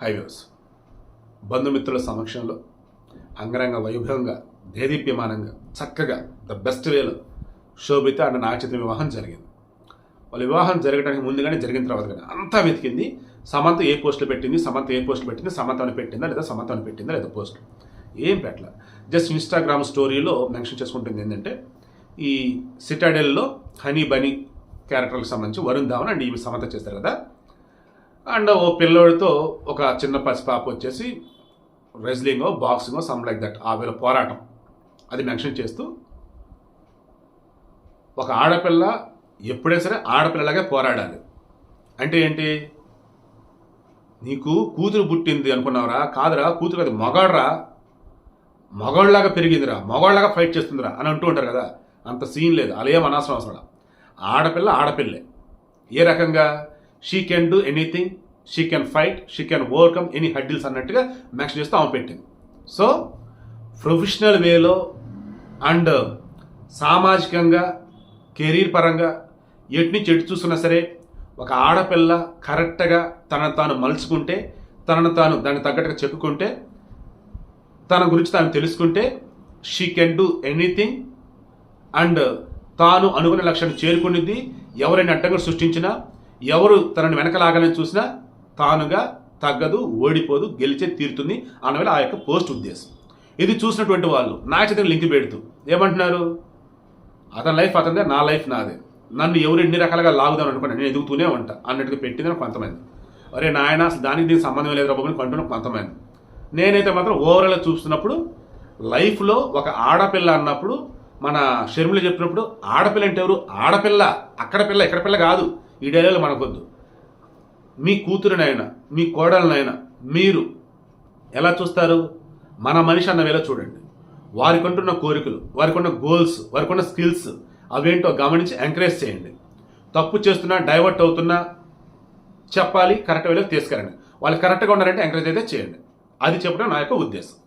Highways. బంధుమిత్రుల సమక్షంలో అంగరంగ వైభవంగా దేదీప్యమానంగా చక్కగా ద బెస్ట్ వేలో శోభిత అండ్ నాగచిత్ర వివాహం జరిగింది. వాళ్ళ వివాహం జరగడానికి ముందుగానే జరిగిన తర్వాత కానీ అంతా వెతికింది. సమంత ఏ పోస్టులు పెట్టింది సమంత ఏ పోస్టులు పెట్టింది సమంతను పెట్టిందా లేదా సమంతను పెట్టిందా లేదా పోస్ట్? ఏం పెట్టలే? జస్ట్ ఇన్స్టాగ్రామ్ స్టోరీలో మెన్షన్ చేసుకుంటుంది ఏంటంటే ఈ సిటాడెల్లో హనీ బనీ క్యారెక్టర్కి సంబంధించి వరుణ్ ధావన్ అండ్ ఈమె సమంత చేస్తారు కదా. అండ్ ఓ పిల్లోడితో ఒక చిన్న పసి పాప వచ్చేసి రెజ్లింగో బాక్సింగో సమ్ లైక్ దట్ ఆ వేళ పోరాటం. అది మెన్షన్ చేస్తూ ఒక ఆడపిల్ల ఎప్పుడైనా సరే ఆడపిల్లలాగే పోరాడాలి. అంటే ఏంటి? నీకు కూతురు పుట్టింది అనుకున్నావురా? కాదురా కూతురు అది మగాడురా. మగాళ్ళలాగా పెరిగిందిరా మగాళ్ళలాగా ఫైట్ చేస్తుందిరా అని అంటూ ఉంటారు కదా. అంత సీన్ లేదు అలా ఏం అనవసరం అవసరం ఆడపిల్ల ఆడపిల్లే. ఏ రకంగా? She can do anything she can fight she can overcome any hurdles అన్నట్టుగా మెన్షన్ చేస్తూ ఆమె పెట్టింది. సో ప్రొఫెషనల్ వేలో అండ్ సామాజికంగా కెరీర్ పరంగా ఎటు చెట్టు చూసినా సరే ఒక ఆడపిల్ల కరెక్ట్గా తనను తాను మలుచుకుంటే తనను తాను దానికి తగ్గట్టుగా చెప్పుకుంటే తన గురించి తాను తెలుసుకుంటే she can do anything and తాను అనుకునే లక్ష్యాన్ని చేరుకునేది ఎవరైనా అడ్డంగా సృష్టించినా ఎవరు తనని వెనకలాగాలని చూసినా తానుగా తగ్గదు ఓడిపోదు గెలిచే తీరుతుంది అన్నవేళ ఆ యొక్క పోస్ట్ ఉద్దేశం. ఇది చూసినటువంటి వాళ్ళు నా లింక్ పెడుతూ ఏమంటున్నారు? అతని లైఫ్ అతనిదే నా లైఫ్ నాదే. నన్ను ఎవరు ఎన్ని రకాలుగా లాగుదాం అనుకున్నా నేను ఎదుగుతూనే ఉంటా. అన్నట్టుగా పెట్టిందని కొంతమంది. అరే నాయన అసలు దానికి దీనికి సంబంధం లేదు రాబోని కొంటున్న కొంతమంది. నేనైతే మాత్రం ఓవరాల్గా చూస్తున్నప్పుడు లైఫ్లో ఒక ఆడపిల్ల అన్నప్పుడు మన షర్మిల చెప్పినప్పుడు ఆడపిల్ల అంటే ఎవరు? ఆడపిల్ల. అక్కడ పిల్ల ఇక్కడ పిల్ల కాదు. ఈ డైలాగ్ మనకొద్దు. మీ కూతురునైనా మీ కోడలనైనా మీరు ఎలా చూస్తారు? మన మనిషి అన్న వేళ చూడండి. వారికి ఉంటున్న కోరికలు వారికి ఉన్న గోల్స్ వారికి ఉన్న స్కిల్స్ అవేంటో గమనించి ఎంకరేజ్ చేయండి. తప్పు చేస్తున్నా డైవర్ట్ అవుతున్నా చెప్పాలి కరెక్ట్ వేలోకి తీసుకురండి. వాళ్ళు కరెక్ట్గా ఉన్నారంటే ఎంకరేజ్ అయితే చేయండి. అది చెప్పడం నా యొక్క ఉద్దేశం.